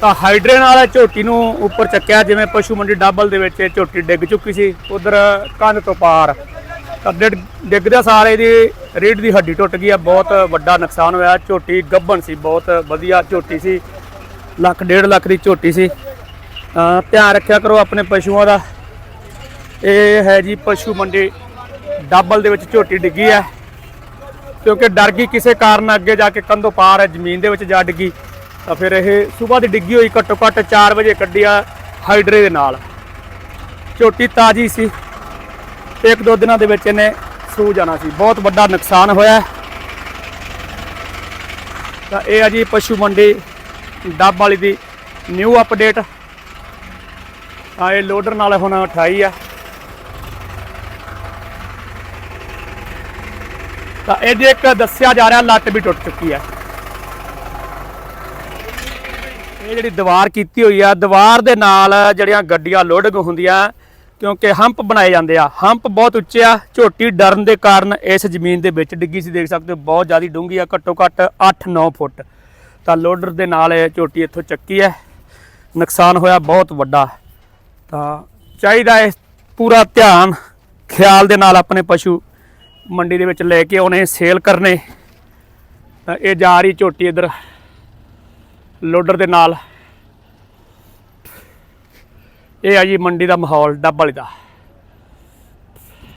ਤਾਂ ਹਾਈਡਰੇ ਨਾਲ ਝੋਟੀ ਨੂੰ ਉੱਪਰ ਚੱਕਿਆ, ਜਿਵੇਂ ਪਸ਼ੂ ਮੰਡੀ ਡਾਬਲ ਦੇ ਵਿੱਚ ਝੋਟੀ ਡਿੱਗ ਚੁੱਕੀ ਸੀ, ਉਧਰ ਕੰਧ ਤੋਂ ਪਾਰ। ਤਾਂ ਡਿੱਗ- ਡਿੱਗਦਿਆਂ ਸਾਰੇ ਦੀ ਰੀੜ ਦੀ ਹੱਡੀ ਟੁੱਟ ਗਈ ਆ, ਬਹੁਤ ਵੱਡਾ ਨੁਕਸਾਨ ਹੋਇਆ। ਝੋਟੀ ਗੱਭਣ ਸੀ, ਬਹੁਤ ਵਧੀਆ ਝੋਟੀ ਸੀ, ਲੱਖ, ਡੇਢ ਲੱਖ ਦੀ ਝੋਟੀ ਸੀ। ਧਿਆਨ ਰੱਖਿਆ ਕਰੋ ਆਪਣੇ ਪਸ਼ੂਆਂ ਦਾ। ਇਹ ਹੈ ਜੀ ਪਸ਼ੂ ਮੰਡੀ ਡਾਬਲ ਦੇ ਵਿੱਚ ਝੋਟੀ ਡਿੱਗੀ ਹੈ ਕਿਉਂਕਿ ਡਰ ਗਈ ਕਿਸੇ ਕਾਰਨ ਅੱਗੇ ਜਾ ਕੇ ਕੰਧੋਂ ਪਾਰ ਹੈ ਜ਼ਮੀਨ ਦੇ ਵਿੱਚ ਜਾ ਡਿੱਗੀ। ਤਾਂ ਫਿਰ ਇਹ ਸਵੇਰ ਦੀ ਡਿੱਗੀ ਹੋਈ, ਘੱਟੋ ਘੱਟ 4 ਵਜੇ ਕੱਢੀ ਆ ਹਾਈਡਰੇ ਦੇ ਨਾਲ। ਝੋਟੀ ਤਾਜੀ ਸੀ। ਤੇ ਇੱਕ ਦੋ ਦਿਨਾਂ ਦੇ ਵਿੱਚ ਇਹਨੇ ਸੂ ਜਾਣਾ ਸੀ। ਬਹੁਤ ਵੱਡਾ ਨੁਕਸਾਨ ਹੋਇਆ ਤਾਂ ਇਹ ਆ ਜੀ ਪਸ਼ੂ ਮੰਡੀ ਡੱਬ ਵਾਲੀ ਦੀ ਨਿਊ ਅਪਡੇਟ। ਆ ਇਹ ਲੋਡਰ ਨਾਲ ਹੁਣ 28 ਆ। ਤਾਂ ਇਹਦੇ ਇੱਕ ਦੱਸਿਆ ਜਾ ਰਿਹਾ ਲੱਟ ਵੀ ਟੁੱਟ ਚੁੱਕੀ ਹੈ ਇਹ ਜਿਹੜੀ ਦੀਵਾਰ ਕੀਤੀ ਹੋਈ ਆ, ਦੀਵਾਰ ਦੇ ਨਾਲ ਜਿਹੜੀਆਂ ਗੱਡੀਆਂ ਲੋਡਿੰਗ ਹੁੰਦੀਆਂ, ਕਿਉਂਕਿ ਹੰਪ ਬਣਾਏ ਜਾਂਦੇ ਆ। ਹੰਪ ਬਹੁਤ ਉੱਚੇ ਆ, ਝੋਟੀ ਡਰਨ ਦੇ ਕਾਰਨ ਇਸ ਜ਼ਮੀਨ ਦੇ ਵਿੱਚ ਡਿੱਗੀ ਸੀ, ਦੇਖ ਸਕਦੇ ਹੋ, ਬਹੁਤ ਜ਼ਿਆਦਾ ਡੂੰਘੀ ਆ, ਘੱਟੋ ਘੱਟ 8-9 ਫੁੱਟ। ਤਾਂ ਲੋਡਰ ਦੇ ਨਾਲ ਇਹ ਝੋਟੀ ਇੱਥੋਂ ਚੱਕੀ ਹੈ। ਨੁਕਸਾਨ ਹੋਇਆ ਬਹੁਤ ਵੱਡਾ। ਤਾਂ ਚਾਹੀਦਾ ਹੈ ਪੂਰਾ ਧਿਆਨ, ਖਿਆਲ ਦੇ ਨਾਲ ਆਪਣੇ ਪਸ਼ੂ ਮੰਡੀ ਦੇ ਵਿੱਚ ਲੈ ਕੇ ਆਉਣੇ, ਸੇਲ ਕਰਨੇ। ਤਾਂ ਇਹ ਜਾ ਰਹੀ ਝੋਟੀ ਇਧਰ। ਲੋਡਰ ਦੇ ਨਾਲ। ਇਹ ਆ ਜੀ ਮੰਡੀ ਦਾ ਮਾਹੌਲ ਡੱਬ ਵਾਲੀ ਦਾ।